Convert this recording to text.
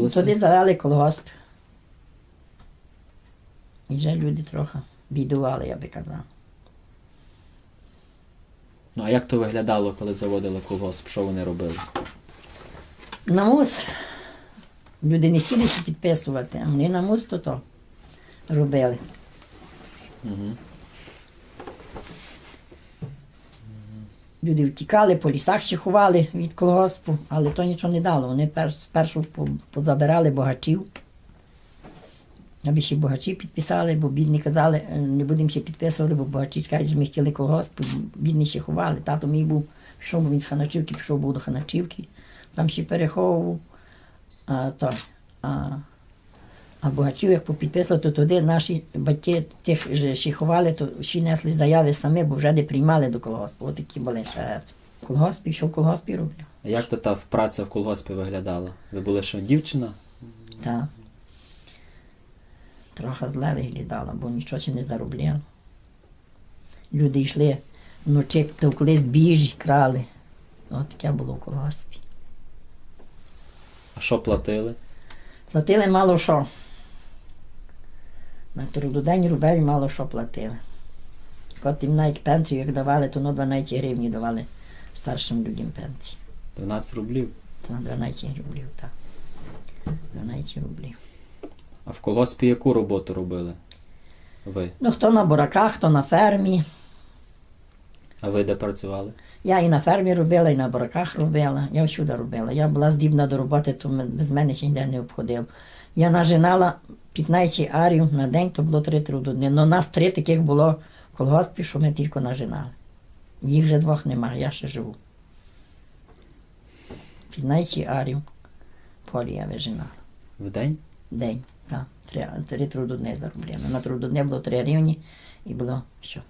Туди завели колгосп. І вже люди трохи бідували, я би казав. Ну а як то виглядало, коли заводили колгосп? Що вони робили? На мус люди не хотіли ще підписувати, а вони на мус то то робили. Угу. Люди втікали, по лісах ще ховали від колгоспу, але то нічого не дало. Вони спершу позабирали богачів. Аби ще богачі підписали, бо бідні казали, «Е, не будемо ще підписувати, бо богачі скажуть, що ми хотіли колгосп, бідні ще ховали. Тато мій був, пішов бо він з Ханачівки, пішов був до Ханачівки, там ще переховував. А, то, а, а богачів, як попідписали, то туди наші батьки тих же ще ховали, то ще несли заяви самі, бо вже не приймали до колгоспу. От такі були ще. Колгосп пішов, колгосп і робив. А як то та праця в колгоспі виглядала? Ви були ще дівчина? Так. Трохи зле виглядало, бо нічого ще не заробляли. Люди йшли вночі, товкли збіжі, крали. От таке було в колгоспі. А що платили? Платили мало що. На трудодень рубель мало що платили. От їм навіть пенсію, як давали, то на 12 гривень давали старшим людям пенсії. 12 рублів. То на 12 рублів, так. 12 рублів. А в колгоспі яку роботу робили? Ви. Ну, хто на бураках, хто на фермі. А ви де працювали? Я і на фермі робила, і на бураках робила. Я всюди робила. Я була здібна до роботи, то без мене ще ніде не обходив. Я нажинала 15 арів на день, то було три трудодні. Ну, нас три таких було в колгоспі, що ми тільки нажинали. Їх же двох немає, я ще живу. 15 арів полі я вижинала. В день? В День. Так, три, три трудодні заробляли. На трудодні було три рівні і було що?